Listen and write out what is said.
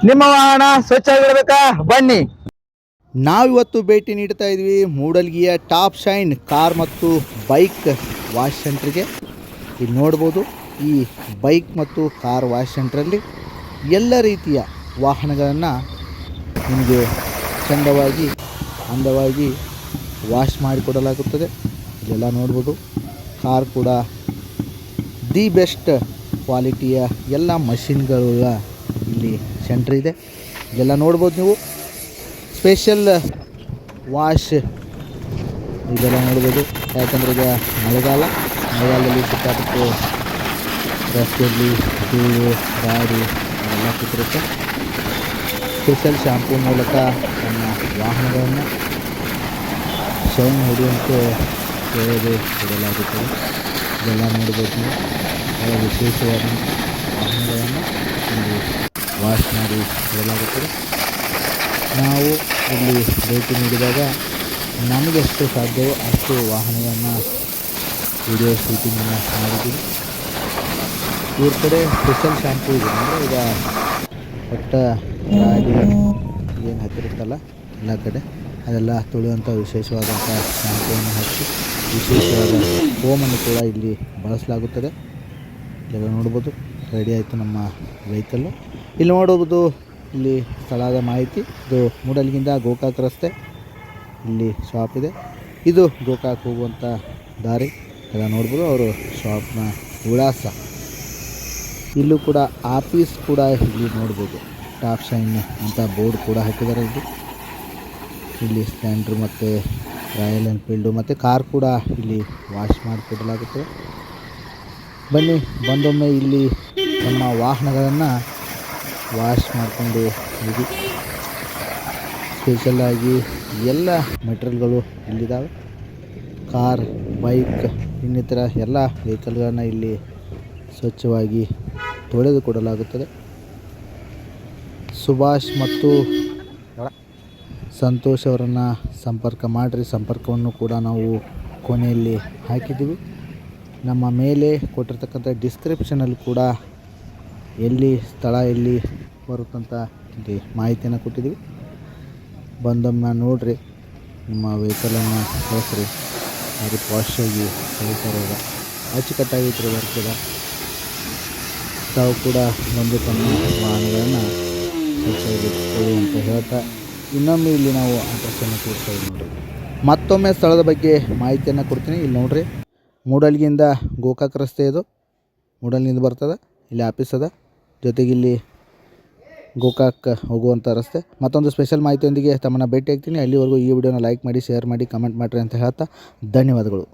ನಿಮ್ಮ ವಾಹನ ಸ್ವಚ್ಛವಾಗಿರ್ಬೇಕಾ? ಬನ್ನಿ. ನಾವಿವತ್ತು ಭೇಟಿ ನೀಡ್ತಾ ಇದ್ವಿ ಮೂಡಲ್ಗಿಯ ಟಾಪ್ ಶೈನ್ ಕಾರ್ ಮತ್ತು ಬೈಕ್ ವಾಶ್ ಸೆಂಟ್ರಿಗೆ. ಇಲ್ಲಿ ನೋಡ್ಬೋದು, ಈ ಬೈಕ್ ಮತ್ತು ಕಾರ್ ವಾಶ್ ಸೆಂಟ್ರಲ್ಲಿ ಎಲ್ಲ ರೀತಿಯ ವಾಹನಗಳನ್ನು ನಿಮಗೆ ಚಂದವಾಗಿ, ಅಂದವಾಗಿ ವಾಶ್ ಮಾಡಿಕೊಡಲಾಗುತ್ತದೆ ಇಲ್ಲೆಲ್ಲ ನೋಡ್ಬೋದು, ಕಾರ್ ಕೂಡ ದಿ ಬೆಸ್ಟ್ ಕ್ವಾಲಿಟಿಯ ಎಲ್ಲ ಮಷಿನ್ಗಳ ಇಲ್ಲಿ ಸೆಂಟ್ರ್ ಇದೆ. ಇದೆಲ್ಲ ನೋಡ್ಬೋದು ನೀವು. ಸ್ಪೆಷಲ್ ವಾಶ್ ಇದೆಲ್ಲ ನೋಡ್ಬೋದು. ಯಾಕಂದರೆ ಈಗ ಮಳೆಗಾಲ. ಮಳೆಗಾಲದಲ್ಲಿ ಸಿಕ್ಕಾಪಟ್ಟು ರಸ್ತೆಯಲ್ಲಿ ಧೂಳು ಗಾಡಿ ಅದೆಲ್ಲ ಸಿಕ್ಕಿರುತ್ತೆ ಸ್ಪೆಷಲ್ ಶಾಂಪೂ ಮೂಲಕ ನಮ್ಮ ವಾಹನಗಳನ್ನು ಶೈನ್ ಹೊಡೆಯುವಂತೆ ಹೇಳೋದು ಕೊಡಲಾಗುತ್ತದೆ ಇದೆಲ್ಲ ನೋಡ್ಬೋದು ನೀವು. ಬಹಳ ವಿಶೇಷವಾದ ವಾಹನಗಳನ್ನು ವಾಶ್ ಮಾಡಿ ಕೊಡಲಾಗುತ್ತದೆ ನಾವು ಇಲ್ಲಿ ಭೇಟಿ ನೀಡಿದಾಗ ನಮಗೆಷ್ಟು ಸಾಧ್ಯವೋ ಅಷ್ಟು ವಾಹನವನ್ನು ವಿಡಿಯೋ ಶೂಟಿಂಗನ್ನು ಮಾಡಿದ್ದೀವಿ. ಇವ್ರ ಕಡೆ ಸ್ಪೆಷಲ್ ಶಾಂಪು ಇದೆ. ಅಂದರೆ ಈಗ ಒಟ್ಟ ಏನು ಹತ್ತಿರುತ್ತಲ್ಲ, ಎಲ್ಲ ಕಡೆ ಅದೆಲ್ಲ ತುಳಿಯುವಂಥ ವಿಶೇಷವಾದಂಥ ಶಾಂಪುವನ್ನು ಹಾಕಿ ವಿಶೇಷವಾದ ಫೋಮನ್ನು ಕೂಡ ಇಲ್ಲಿ ಬಳಸಲಾಗುತ್ತದೆ. ಎಲ್ಲ ನೋಡ್ಬೋದು. ರೆಡಿ ಆಯಿತು ನಮ್ಮ ವೆಹಿಕಲ್ಲು. ಇಲ್ಲಿ ನೋಡುವುದು ಇಲ್ಲಿ ಸ್ಥಳದ ಮಾಹಿತಿ. ಇದು ಮೂಡಲ್ಗಿಂದ ಗೋಕಾಕ್ ರಸ್ತೆ. ಇಲ್ಲಿ ಶಾಪ್ ಇದೆ. ಇದು ಗೋಕಾಕ್ ಹೋಗುವಂಥ ದಾರಿ. ಎಲ್ಲ ನೋಡ್ಬೋದು. ಅವರು ಶಾಪ್ನ ವಿಳಾಸ. ಇಲ್ಲೂ ಕೂಡ ಆಫೀಸ್ ಕೂಡ ಇಲ್ಲಿ ನೋಡ್ಬೋದು. ಟಾಪ್ ಶೈನ್ ಅಂತ ಬೋರ್ಡ್ ಕೂಡ ಹಾಕಿದ್ದಾರೆ ಇಲ್ಲಿ. ಇಲ್ಲಿ ಸ್ಪ್ಲೆಂಡ್ರ್ ಮತ್ತು ರಾಯಲ್ ಎನ್ಫೀಲ್ಡು ಮತ್ತು ಕಾರ್ ಕೂಡ ಇಲ್ಲಿ ವಾಶ್ ಮಾಡಿಕೊಡಲಾಗುತ್ತೆ ಬನ್ನಿ, ಬಂದೊಮ್ಮೆ ಇಲ್ಲಿ ನಮ್ಮ ವಾಹನಗಳನ್ನು ವಾಶ್ ಮಾಡಿಕೊಂಡು ಹೋಗಿ ಸ್ಪೆಷಲ್ಲಾಗಿ ಎಲ್ಲ ಮೆಟೀರಿಯಲ್ಗಳು ಇಲ್ಲಿದ್ದಾವೆ ಕಾರ್, ಬೈಕ್, ಇನ್ನಿತರ ಎಲ್ಲ ವೆಹಿಕಲ್ಗಳನ್ನು ಇಲ್ಲಿ ಸ್ವಚ್ಛವಾಗಿ ತೊಳೆದುಕೊಡಲಾಗುತ್ತದೆ ಸುಭಾಷ್ ಮತ್ತು ಸಂತೋಷ್ ಅವರನ್ನು ಸಂಪರ್ಕ ಮಾಡಿರಿ. ಸಂಪರ್ಕವನ್ನು ಕೂಡ ನಾವು ಕೊನೆಯಲ್ಲಿ ಹಾಕಿದ್ದೀವಿ. ನಮ್ಮ ಮೇಲೆ ಕೊಟ್ಟಿರ್ತಕ್ಕಂಥ ಡಿಸ್ಕ್ರಿಪ್ಷನಲ್ಲಿ ಕೂಡ ಎಲ್ಲಿ ಸ್ಥಳ ಎಲ್ಲಿ ಬರುತ್ತಂತ ಮಾಹಿತಿಯನ್ನು ಕೊಟ್ಟಿದ್ದೀವಿ. ಬಂದೊಮ್ಮೆ ನೋಡಿರಿ, ನಿಮ್ಮ ವೆಹಿಕಲನ್ನು ಕಳಿಸ್ರಿ. ಅದು ಪಾಶಾಗಿ ಕಳಿಸ್ತಾರ ಅಚ್ಚುಕಟ್ಟಾಗಿತ್ತು ವರ್ಕ್ ಇದೆ ತಾವು ಕೂಡ ಬಂದು ತಮ್ಮ ವಾಹನಗಳನ್ನು ಅಂತ ಹೇಳ್ತಾ, ಇನ್ನೊಮ್ಮೆ ಇಲ್ಲಿ ನಾವು ಅಡ್ರೆಸ್ಸನ್ನು ತೋರಿಸ್ತಾ ನೋಡಿರಿ. ಮತ್ತೊಮ್ಮೆ ಸ್ಥಳದ ಬಗ್ಗೆ ಮಾಹಿತಿಯನ್ನು ಕೊಡ್ತೀನಿ. ಇಲ್ಲಿ ನೋಡಿರಿ, ಮೂಡಲ್ಗಿಂದ ಗೋಕಾಕ್ ರಸ್ತೆ ಇದು. ಮೂಡಲ್ನಿಂದ ಬರ್ತದೆ, ಇಲ್ಲಿ ಆಫೀಸ್ ಅದ. ಜೊತೆಗೆ ಇಲ್ಲಿ ಗೋಕಾಕ್ ಹೋಗುವಂಥ ರಸ್ತೆ. ಮತ್ತೊಂದು ಸ್ಪೆಷಲ್ ಮಾಹಿತಿಯೊಂದಿಗೆ ತಮ್ಮನ್ನು ಭೇಟಿ ಆಗ್ತೀನಿ ಅಲ್ಲಿವರೆಗೂ ಈ ವಿಡಿಯೋನ ಲೈಕ್ ಮಾಡಿ ಶೇರ್ ಮಾಡಿ ಕಮೆಂಟ್ ಮಾಡಿರಿ ಅಂತ ಹೇಳ್ತಾ ಧನ್ಯವಾದಗಳು.